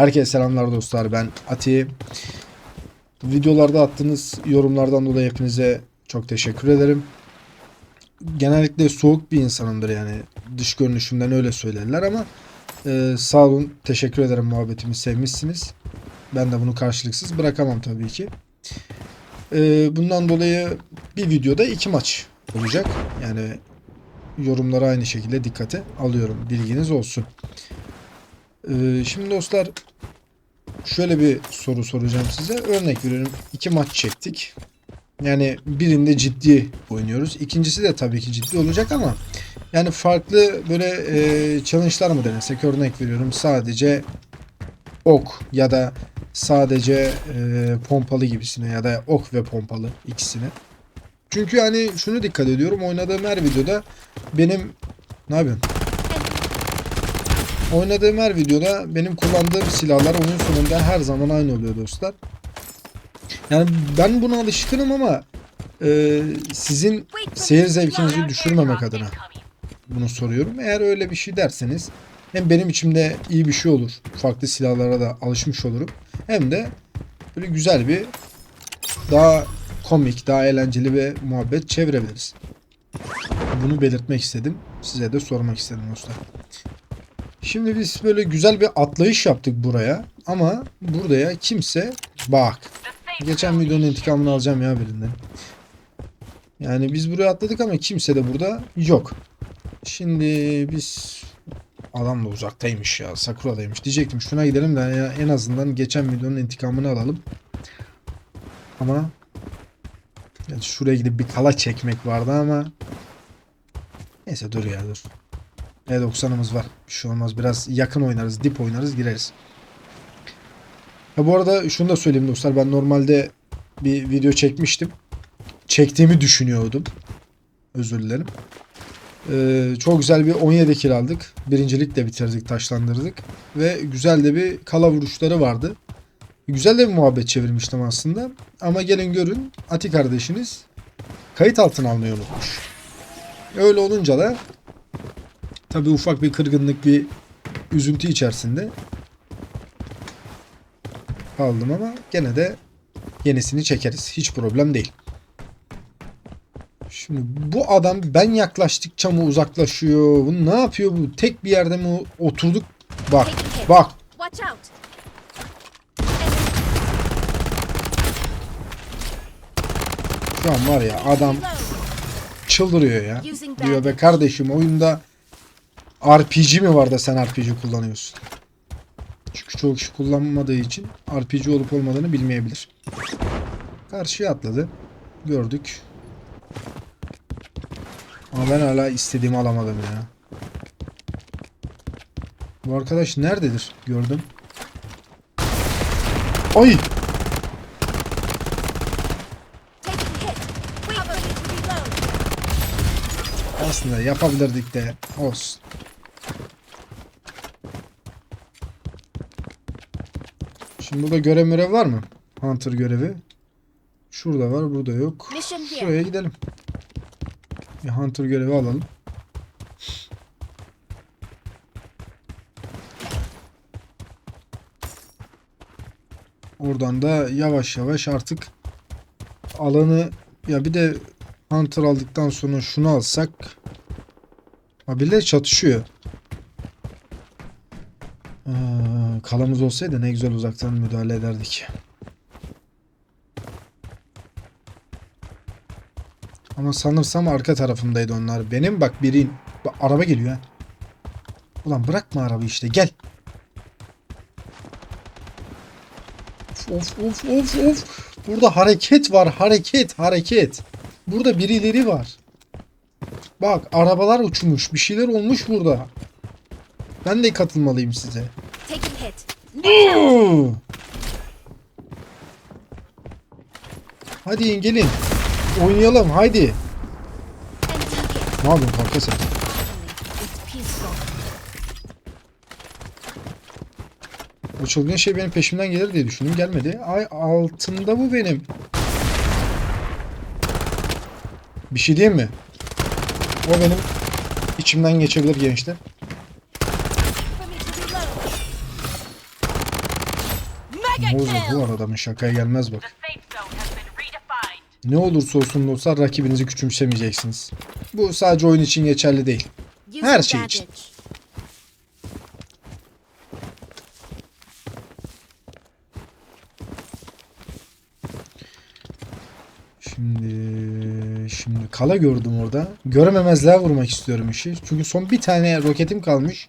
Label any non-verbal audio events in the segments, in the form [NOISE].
Herkese selamlar dostlar ben Ati. Videolarda attığınız yorumlardan dolayı hepinize çok teşekkür ederim. Genellikle soğuk bir insanımdır yani dış görünüşümden öyle söylerler ama e, sağ olun teşekkür ederim muhabbetimi sevmişsiniz. Ben de bunu karşılıksız bırakamam tabii ki. E, bundan dolayı bir videoda iki maç olacak. Yani yorumlara aynı şekilde dikkate alıyorum. Bilginiz olsun. Ee, şimdi dostlar şöyle bir soru soracağım size. Örnek veriyorum. iki maç çektik. Yani birinde ciddi oynuyoruz. İkincisi de tabii ki ciddi olacak ama yani farklı böyle e, challenge'lar mı denesek? Örnek veriyorum. Sadece ok ya da sadece e, pompalı gibisine ya da ok ve pompalı ikisine. Çünkü hani şunu dikkat ediyorum. Oynadığım her videoda benim ne yapıyorsun? Oynadığım her videoda benim kullandığım silahlar oyun sonunda her zaman aynı oluyor dostlar. Yani ben buna alışkınım ama e, sizin seyir zevkinizi düşürmemek adına bunu soruyorum. Eğer öyle bir şey derseniz hem benim içimde iyi bir şey olur. Farklı silahlara da alışmış olurum. Hem de böyle güzel bir daha komik, daha eğlenceli bir muhabbet çevirebiliriz. Bunu belirtmek istedim. Size de sormak istedim dostlar. Şimdi biz böyle güzel bir atlayış yaptık buraya. Ama buraya kimse bak. Geçen videonun intikamını alacağım ya birinden. Yani biz buraya atladık ama kimse de burada yok. Şimdi biz adam da uzaktaymış ya. Sakura'daymış. Diyecektim şuna gidelim de ya en azından geçen videonun intikamını alalım. Ama yani şuraya gidip bir kala çekmek vardı ama neyse dur ya dur. E90'ımız var. Bir şey olmaz. Biraz yakın oynarız. Dip oynarız. Gireriz. Ha bu arada şunu da söyleyeyim dostlar. Ben normalde bir video çekmiştim. Çektiğimi düşünüyordum. Özür dilerim. Ee, çok güzel bir 17 kill aldık. Birincilik de bitirdik. Taşlandırdık. Ve güzel de bir kala vuruşları vardı. Güzel de bir muhabbet çevirmiştim aslında. Ama gelin görün. Ati kardeşiniz kayıt altına almayı unutmuş. Öyle olunca da Tabii ufak bir kırgınlık, bir üzüntü içerisinde kaldım ama gene de yenisini çekeriz. Hiç problem değil. Şimdi bu adam ben yaklaştıkça mı uzaklaşıyor? Bu ne yapıyor bu? Tek bir yerde mi oturduk? Bak, bak. Şu an var ya adam çıldırıyor ya. Diyor be kardeşim oyunda RPG mi var da sen RPG kullanıyorsun? Çünkü çoğu kişi kullanmadığı için RPG olup olmadığını bilmeyebilir. Karşıya atladı. Gördük. Ama ben hala istediğimi alamadım ya. Bu arkadaş nerededir? Gördüm. Ay! Aslında yapabilirdik de olsun. Şimdi burada görev mürev var mı? Hunter görevi. Şurada var, burada yok. Şuraya gidelim. Bir Hunter görevi alalım. Oradan da yavaş yavaş artık alanı ya bir de Hunter aldıktan sonra şunu alsak Ha birileri çatışıyor. Ee, kalamız olsaydı ne güzel uzaktan müdahale ederdik. Ama sanırsam arka tarafımdaydı onlar. Benim bak birin. Araba geliyor ha. Ulan bırakma arabayı işte gel. Of of of of. Burada hareket var hareket hareket. Burada birileri var. Bak arabalar uçmuş. Bir şeyler olmuş burada. Ben de katılmalıyım size. Hadi in, gelin. Oynayalım haydi. Ne yapıyorsun kanka sen? O çılgın şey benim peşimden gelir diye düşündüm. Gelmedi. Ay altında bu benim. Bir şey diyeyim mi? O benim içimden geçebilir gençler. Bu kill. adamın şakaya gelmez bak. Ne olursa olsun dostlar rakibinizi küçümsemeyeceksiniz. Bu sadece oyun için geçerli değil. Her şey için. Şimdi şimdi kala gördüm orada. Görememezliğe vurmak istiyorum işi. Çünkü son bir tane roketim kalmış.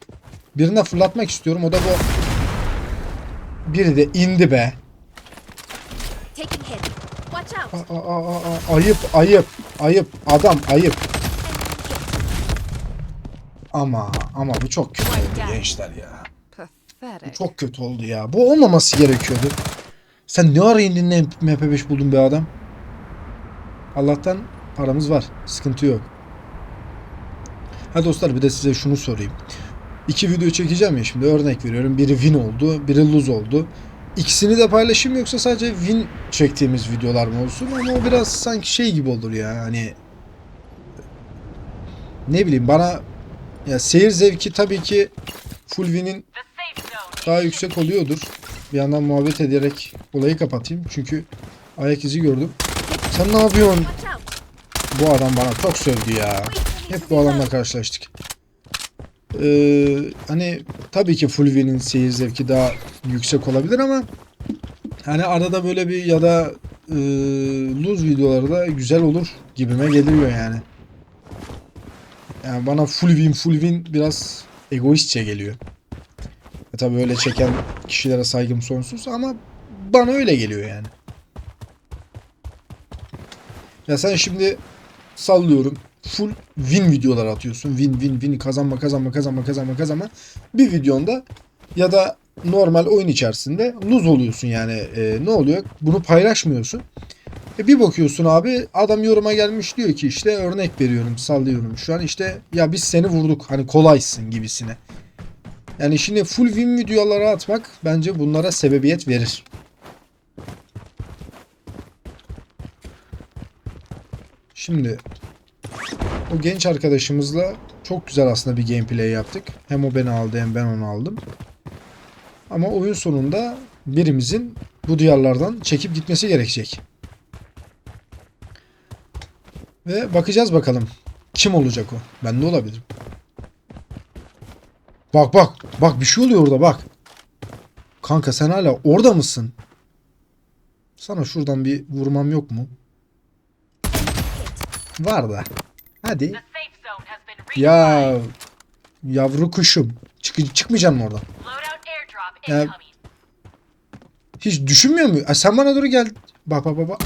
Birine fırlatmak istiyorum. O da bu. Biri de indi be. Aa, aa, aa, ayıp ayıp ayıp adam ayıp. Ama ama bu çok kötü oldu gençler ya. Pathetic. Çok kötü oldu ya. Bu olmaması gerekiyordu. Sen ne ara indin de MP5 buldun be adam? Allah'tan paramız var. Sıkıntı yok. Ha dostlar bir de size şunu sorayım. İki video çekeceğim ya şimdi örnek veriyorum. Biri win oldu, biri lose oldu. İkisini de paylaşayım yoksa sadece win çektiğimiz videolar mı olsun? Ama o biraz sanki şey gibi olur ya hani ne bileyim bana ya seyir zevki tabii ki full win'in daha yüksek oluyordur. Bir yandan muhabbet ederek olayı kapatayım. Çünkü ayak izi gördüm. Sen ne yapıyorsun? Bu adam bana çok sövdü ya. Hep bu adamla karşılaştık. Ee, hani tabii ki full win'in seyir zevki daha yüksek olabilir ama hani arada böyle bir ya da e, lose videoları da güzel olur gibime geliyor yani. Yani bana full win biraz egoistçe geliyor. E tabii öyle çeken kişilere saygım sonsuz ama bana öyle geliyor yani. Ya sen şimdi sallıyorum full win videolar atıyorsun. Win win win kazanma kazanma kazanma kazanma kazanma. Bir videonda ya da normal oyun içerisinde lose oluyorsun yani. E, ne oluyor? Bunu paylaşmıyorsun. E bir bakıyorsun abi adam yoruma gelmiş diyor ki işte örnek veriyorum sallıyorum şu an işte ya biz seni vurduk hani kolaysın gibisine. Yani şimdi full win videoları atmak bence bunlara sebebiyet verir. Şimdi o genç arkadaşımızla çok güzel aslında bir gameplay yaptık. Hem o beni aldı hem ben onu aldım. Ama oyun sonunda birimizin bu diyarlardan çekip gitmesi gerekecek. Ve bakacağız bakalım. Kim olacak o? Ben de olabilirim. Bak bak. Bak bir şey oluyor orada bak. Kanka sen hala orada mısın? Sana şuradan bir vurmam yok mu? Var da. Hadi. Ya yavru kuşum. Çık çıkmayacaksın mı oradan? Ya-. Hiç düşünmüyor mu? Ay sen bana doğru gel. Bak bak bak bak.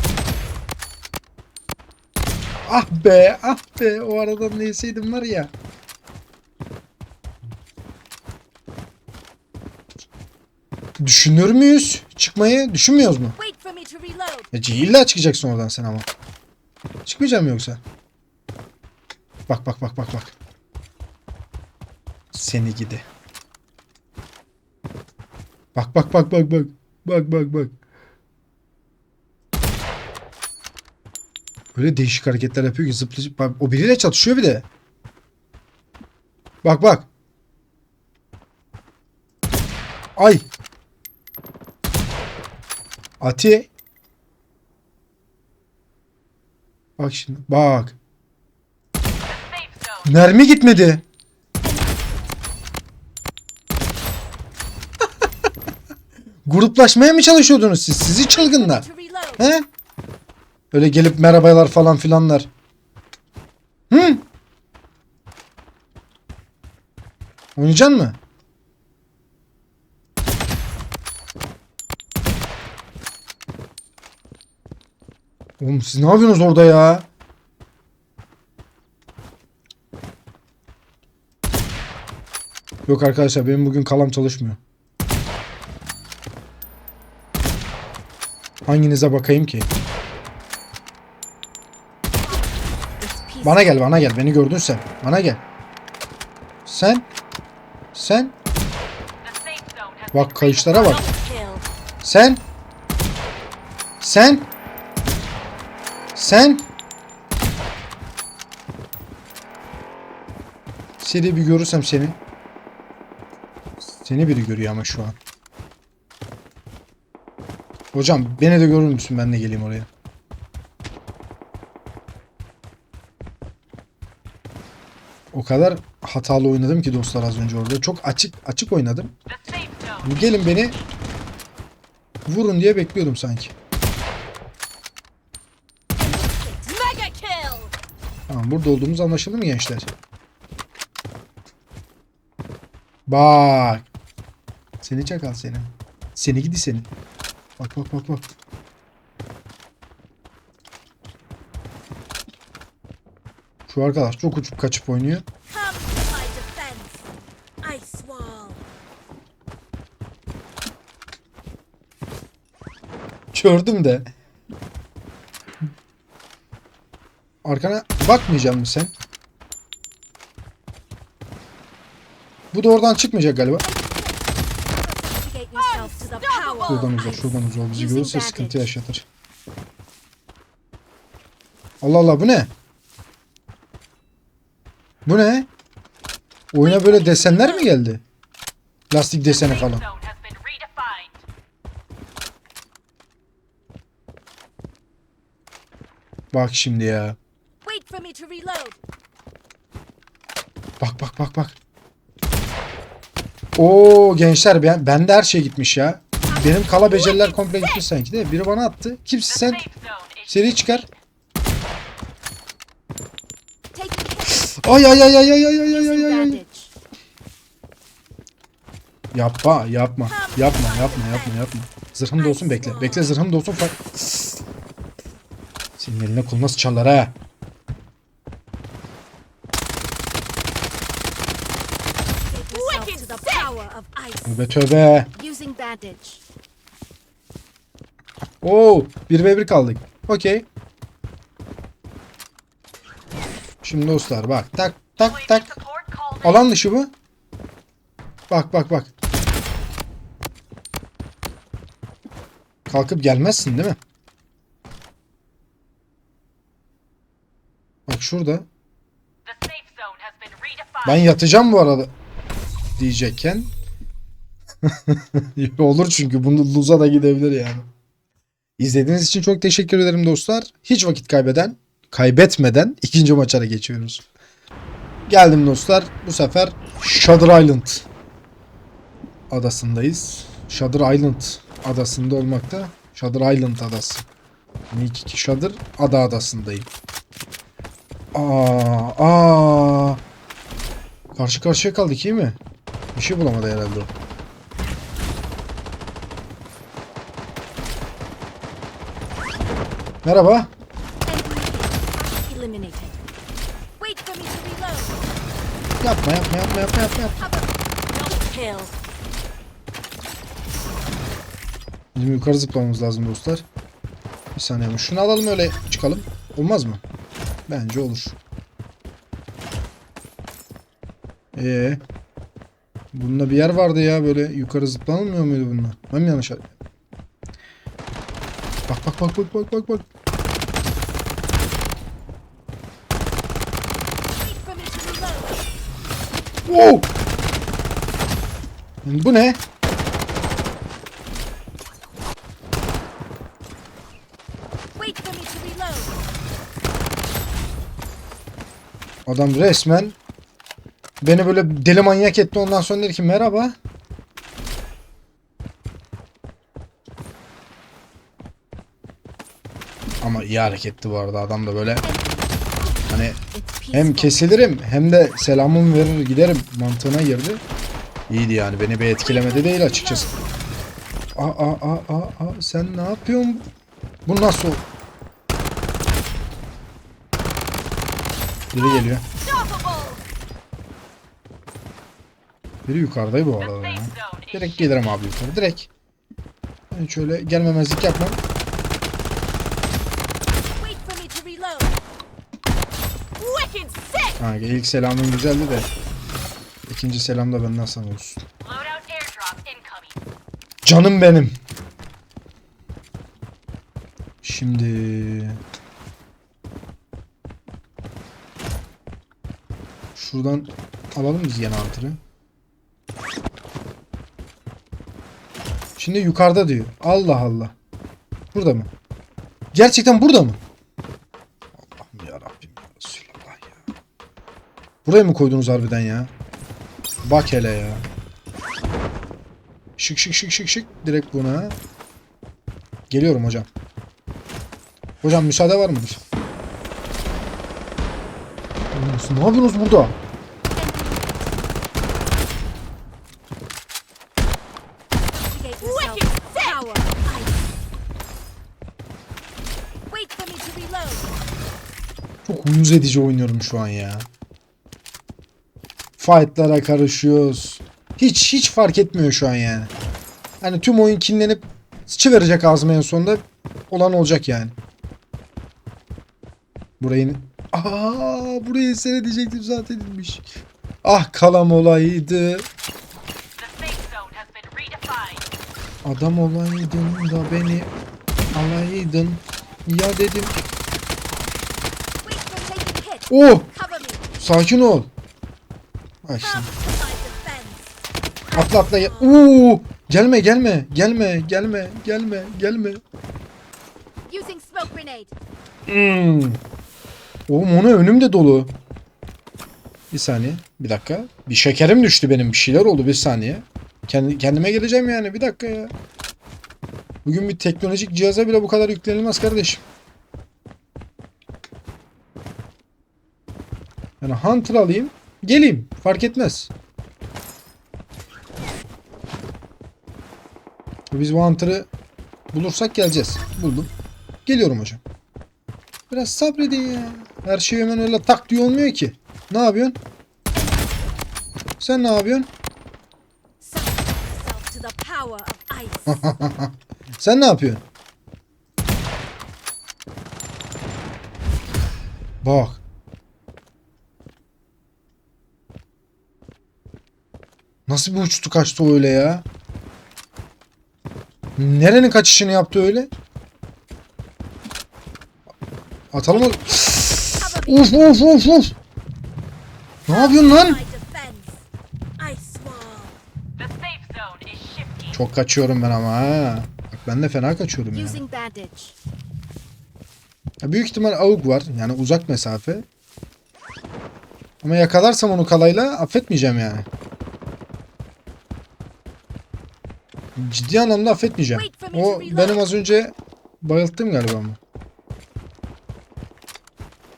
Ah be ah be o aradan neyseydim var ya. Düşünür müyüz çıkmayı? Düşünmüyoruz mu? Ya illa çıkacaksın oradan sen ama. Çıkmayacağım yoksa. Bak bak bak bak bak. Seni gidi. Bak bak bak bak bak. Bak bak bak. Öyle değişik hareketler yapıyor ki zıplayıp o biriyle çatışıyor bir de. Bak bak. Ay. Ati. Bak şimdi bak. Mermi gitmedi. [LAUGHS] Gruplaşmaya mı çalışıyordunuz siz? Sizi çılgınlar. He? Öyle gelip merhabalar falan filanlar. Hı? Oynayacaksın mı? Oğlum siz ne yapıyorsunuz orada ya? Yok arkadaşlar benim bugün kalam çalışmıyor. Hanginize bakayım ki? Bana gel bana gel beni gördün sen. Bana gel. Sen. Sen. Bak kayışlara bak. Sen. Sen. Sen. Seni bir görürsem seni. Seni biri görüyor ama şu an. Hocam beni de görür müsün? Ben de geleyim oraya. O kadar hatalı oynadım ki dostlar az önce orada. Çok açık açık oynadım. Gelin beni vurun diye bekliyordum sanki. Tamam burada olduğumuz anlaşıldı mı gençler? Bak. Seni çakal seni. Seni gidi seni. Bak bak bak bak. Şu arkadaş çok uçup kaçıp oynuyor. Gördüm de. Arkana bakmayacak mısın sen? Bu da oradan çıkmayacak galiba. Şuradan uzak, şuradan uzak. Bizi görürse sıkıntı yaşatır. Allah Allah bu ne? Bu ne? Oyuna böyle desenler mi geldi? Lastik deseni falan. Bak şimdi ya. Bak bak bak bak. Oo gençler ben bende her şey gitmiş ya. Benim kala beceriler komple gitmiş sanki de. Biri bana attı. Kimsin sen? Seri çıkar. Ay ay ay ay ay ay ay ay ay ay. Yapma yapma. Yapma yapma yapma yapma. Zırhım da olsun bekle. Bekle zırhım da olsun. Senin eline koluna sıçarlar ha. Tövbe tövbe. Oo, 1 ve 1 kaldık. Okey. Şimdi dostlar bak tak tak tak. Alan dışı bu. Bak bak bak. Kalkıp gelmezsin değil mi? Bak şurada. Ben yatacağım bu arada diyecekken. [LAUGHS] Olur çünkü bunu luza da gidebilir yani. İzlediğiniz için çok teşekkür ederim dostlar. Hiç vakit kaybeden, kaybetmeden ikinci maçlara geçiyoruz. Geldim dostlar. Bu sefer Shutter Island adasındayız. Shutter Island adasında olmakta. Shutter Island adası. Yani iki kişi Shutter ada adasındayım. Aa, aa. Karşı karşıya kaldık iyi mi? Bir şey bulamadı herhalde o. Merhaba. Yapma yapma yapma yapma yapma. yapma. Bizim yukarı zıplamamız lazım dostlar. Bir saniye. Şunu alalım öyle çıkalım. Olmaz mı? Bence olur. Ee, Bunda bir yer vardı ya böyle yukarı zıplanılmıyor muydu bununla? Ben mi yanlış Bak bak bak bak bak bak bak. Wow! Bu ne? Adam resmen beni böyle deli manyak etti ondan sonra dedi ki merhaba. Ama iyi hareketti bu arada adam da böyle hani. Hem kesilirim hem de selamımı verir giderim mantığına girdi. İyiydi yani beni bir etkilemedi değil açıkçası. Aa aa aa aa, sen ne yapıyorsun? Bu nasıl? Biri geliyor. Biri yukarıdaydı bu arada ya. Direkt gelirim abi yukarı. Direkt. Ben şöyle gelmemezlik yapmam. Ha, ilk selamın güzeldi de. İkinci selam da benden sana olsun. Canım benim. Şimdi... Şuradan alalım biz yine antırı. Şimdi yukarıda diyor. Allah Allah. Burada mı? Gerçekten burada mı? Allah'ım ya Rabbim ya Resulallah ya. Buraya mı koydunuz harbiden ya? Bak hele ya. Şık şık şık şık şık. Direkt buna. Geliyorum hocam. Hocam müsaade var mıdır? Ne yapıyorsunuz burada? Çok uyuz edici oynuyorum şu an ya. Fight'lara karışıyoruz. Hiç hiç fark etmiyor şu an yani. Hani tüm oyun kinlenip sıçı verecek ağzıma en sonunda olan olacak yani. Burayı Aa burayı seyredecektim zaten inmiş. Ah kalam olaydı. Adam olaydın da beni alaydın. Ya dedim. Oh sakin ol. Bak şimdi. Atla atla. Oo! Gelme gelme gelme gelme gelme gelme. Hmm. Oğlum onu önümde dolu. Bir saniye. Bir dakika. Bir şekerim düştü benim. Bir şeyler oldu. Bir saniye. Kendi, kendime geleceğim yani. Bir dakika ya. Bugün bir teknolojik cihaza bile bu kadar yüklenilmez kardeşim. Yani Hunter alayım. Geleyim. Fark etmez. Biz bu Hunter'ı bulursak geleceğiz. Buldum. Geliyorum hocam. Biraz sabredin ya. Her şey hemen öyle tak diye olmuyor ki. Ne yapıyorsun? Sen ne yapıyorsun? [LAUGHS] Sen ne yapıyorsun? Bak. Nasıl bir uçtu kaçtı öyle ya? Nerenin kaçışını yaptı öyle? Atalım me. Uf uf uf uf. Ne yapıyorsun lan? Çok kaçıyorum ben ama ha. Bak ben de fena kaçıyorum ya. Using bandage. Ya Büyük ihtimal avuk var. Yani uzak mesafe. Ama yakalarsam onu kalayla affetmeyeceğim yani. Ciddi anlamda affetmeyeceğim. O benim az önce bayılttım galiba ama.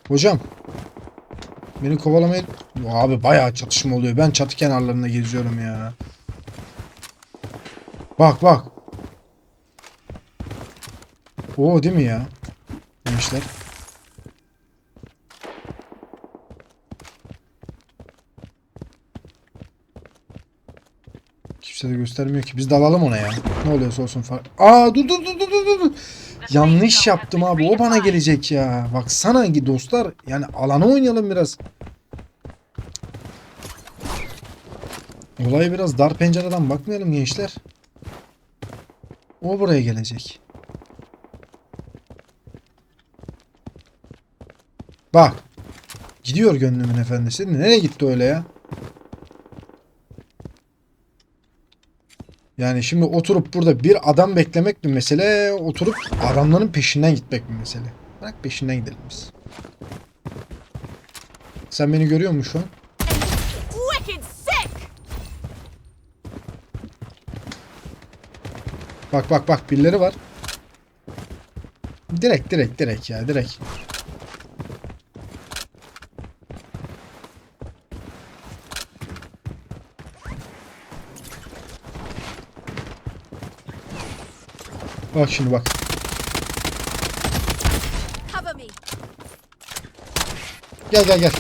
Hocam. Beni kovalamaya... Abi bayağı çatışma oluyor. Ben çatı kenarlarında geziyorum ya. Bak bak. O değil mi ya? Demişler. Kimse de göstermiyor ki. Biz dalalım ona ya. Ne oluyorsa olsun fark. Aa dur dur dur dur dur dur. Yanlış yaptım abi. O bana gelecek ya. Baksana ki dostlar. Yani alana oynayalım biraz. Olaya biraz dar pencereden bakmayalım gençler. O buraya gelecek. Bak. Gidiyor gönlümün efendisi. Nereye gitti öyle ya? Yani şimdi oturup burada bir adam beklemek bir mesele. Oturup adamların peşinden gitmek bir mesele. Bırak peşinden gidelim biz. Sen beni görüyor musun şu an? Bak bak bak birileri var. Direkt direkt direkt ya direkt. Bak şimdi bak. Gel gel gel.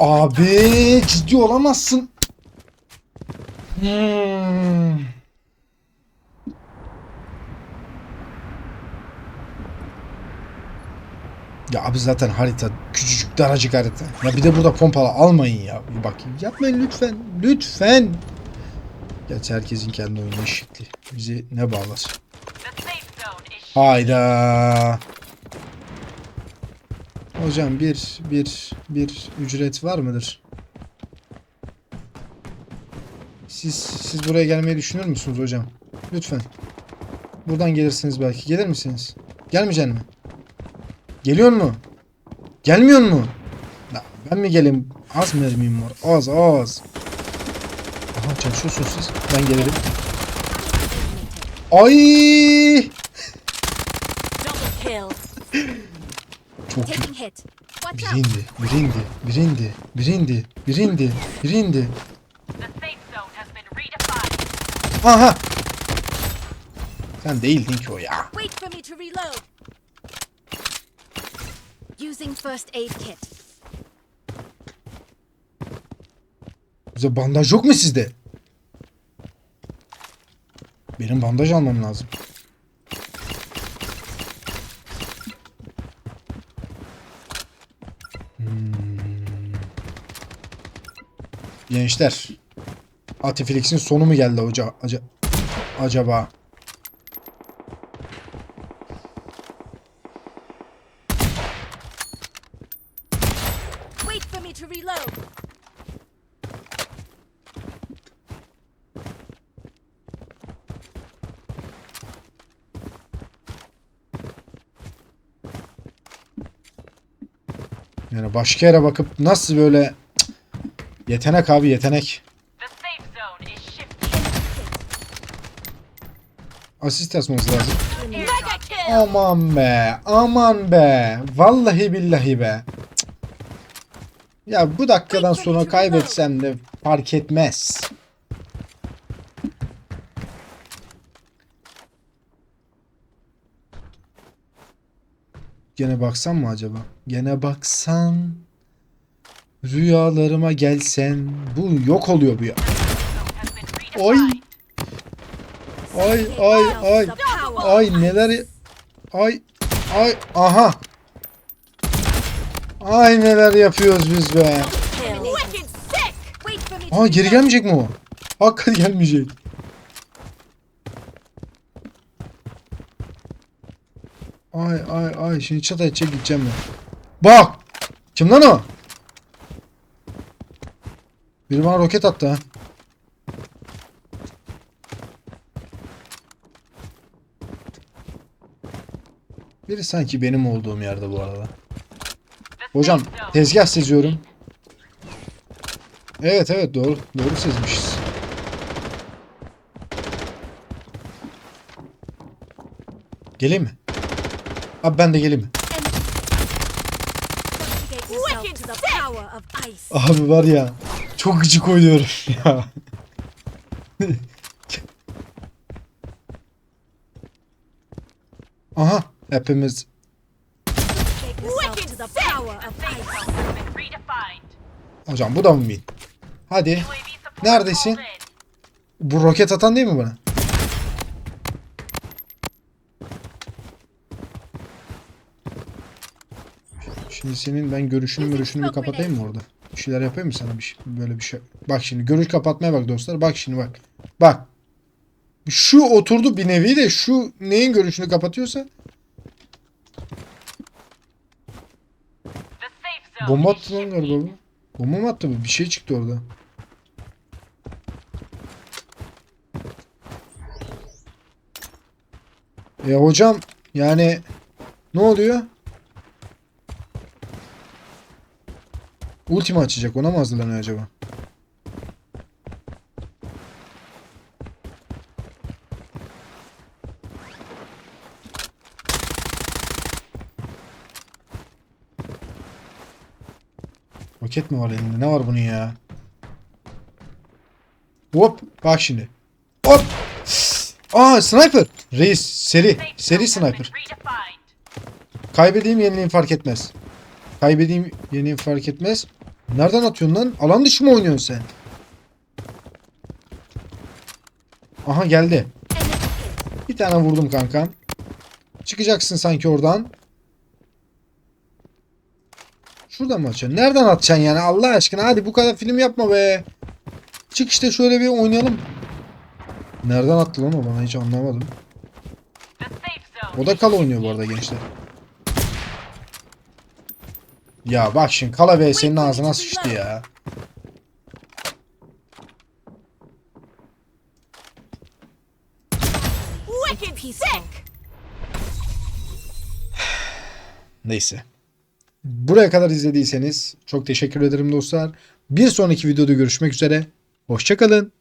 Abi ciddi olamazsın. Hmm. Ya abi zaten harita küçücük daracık harita. Ya bir de burada pompalı almayın ya. Bir bakayım. Yapmayın lütfen. Lütfen. Gerçi herkesin kendi oyunu eşitli. Bizi ne bağlar? Hayda. Hocam bir bir bir ücret var mıdır? Siz siz buraya gelmeyi düşünür müsünüz hocam? Lütfen. Buradan gelirsiniz belki. Gelir misiniz? Gelmeyecek mi? Geliyor mu? Gelmiyor mu? Ben mi geleyim? Az mermim var. Az az. Aha çalışıyorsunuz siz. Ben gelirim. Ay! Double kill. Çok iyi. Taking hit. Watch Bir out. indi, bir indi, bir indi, bir indi, bir indi, bir indi. The safe zone has been redefined. Aha! Sen değildin ki o ya. Wait for me to reload. Using first aid kit. Bize bandaj yok mu sizde? Benim bandaj almam lazım. Hmm. Gençler. Atiflix'in sonu mu geldi hoca? Aca- acaba? Yani başka yere bakıp nasıl böyle yetenek abi yetenek. Asist yazması lazım. Aman be, aman be. Vallahi billahi be. Ya bu dakikadan sonra kaybetsem de fark etmez. Gene baksan mı acaba? Gene baksan. Rüyalarıma gelsen. Bu yok oluyor bu ya. Ay ay ay. Power. Ay neler ay ay aha. Ay neler yapıyoruz biz be. Aa geri gelmeyecek mi o? Hakikaten gelmeyecek. Ay ay ay şimdi çat edecek gideceğim ben. Bak! Kim lan o? Biri bana roket attı ha. Biri sanki benim olduğum yerde bu arada. Hocam tezgah seziyorum. Evet evet doğru. Doğru sezmişiz. Geleyim mi? Abi ben de geleyim. Abi var ya çok gıcık oynuyorum [LAUGHS] ya. Aha hepimiz hocam bu da mı bin? Hadi Neredesin? bu roket atan değil mi bana? Şimdi senin ben görüşünü görüşünü bir kapatayım mı orada? Bir şeyler yapayım mı sana bir şey, böyle bir şey? Bak şimdi görüş kapatmaya bak dostlar. Bak şimdi bak. Bak. Şu oturdu bir nevi de şu neyin görüşünü kapatıyorsa bomba attı lan galiba bu. Bomba mı attı bu? Bir şey çıktı orada. E hocam yani ne oluyor? Ultima açacak ona mı hazırlanıyor acaba? Roket mi var elinde? Ne var bunun ya? Hop bak şimdi. Hop. Aa sniper. Reis seri. Seri sniper. Kaybedeyim yenileyim fark etmez. Kaybedeyim yenileyim fark etmez. Nereden atıyorsun lan? Alan dışı mı oynuyorsun sen? Aha geldi. Bir tane vurdum kankam. Çıkacaksın sanki oradan. Şuradan mı atacaksın? Nereden atacaksın yani Allah aşkına? Hadi bu kadar film yapma be. Çık işte şöyle bir oynayalım. Nereden attı lan o bana hiç anlamadım. O da kala oynuyor bu arada gençler. Ya bak şimdi kala ve senin ağzına sıçtı ya. Neyse. Buraya kadar izlediyseniz çok teşekkür ederim dostlar. Bir sonraki videoda görüşmek üzere. Hoşçakalın.